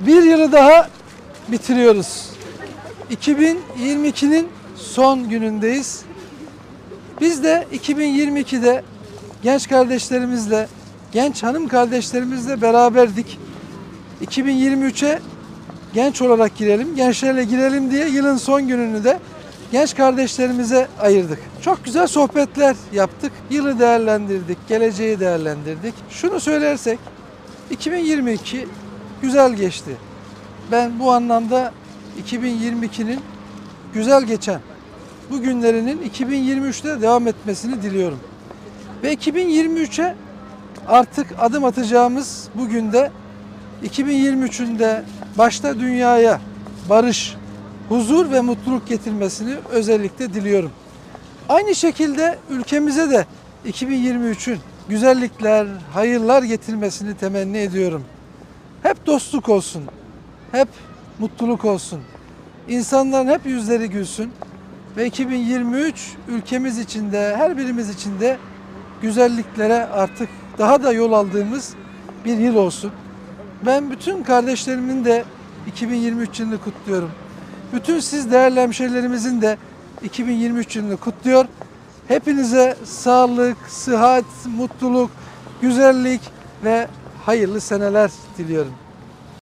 Bir yılı daha bitiriyoruz. 2022'nin son günündeyiz. Biz de 2022'de genç kardeşlerimizle, genç hanım kardeşlerimizle beraberdik. 2023'e genç olarak girelim, gençlerle girelim diye yılın son gününü de genç kardeşlerimize ayırdık. Çok güzel sohbetler yaptık. Yılı değerlendirdik, geleceği değerlendirdik. Şunu söylersek 2022 güzel geçti. Ben bu anlamda 2022'nin güzel geçen bu günlerinin 2023'te devam etmesini diliyorum. Ve 2023'e artık adım atacağımız bugün de 2023'ün de başta dünyaya barış, huzur ve mutluluk getirmesini özellikle diliyorum. Aynı şekilde ülkemize de 2023'ün güzellikler, hayırlar getirmesini temenni ediyorum. Hep dostluk olsun, hep mutluluk olsun. İnsanların hep yüzleri gülsün ve 2023 ülkemiz için de her birimiz için de güzelliklere artık daha da yol aldığımız bir yıl olsun. Ben bütün kardeşlerimin de 2023 yılını kutluyorum. Bütün siz değerli hemşehrilerimizin de 2023 yılını kutluyor. Hepinize sağlık, sıhhat, mutluluk, güzellik ve hayırlı seneler diliyorum.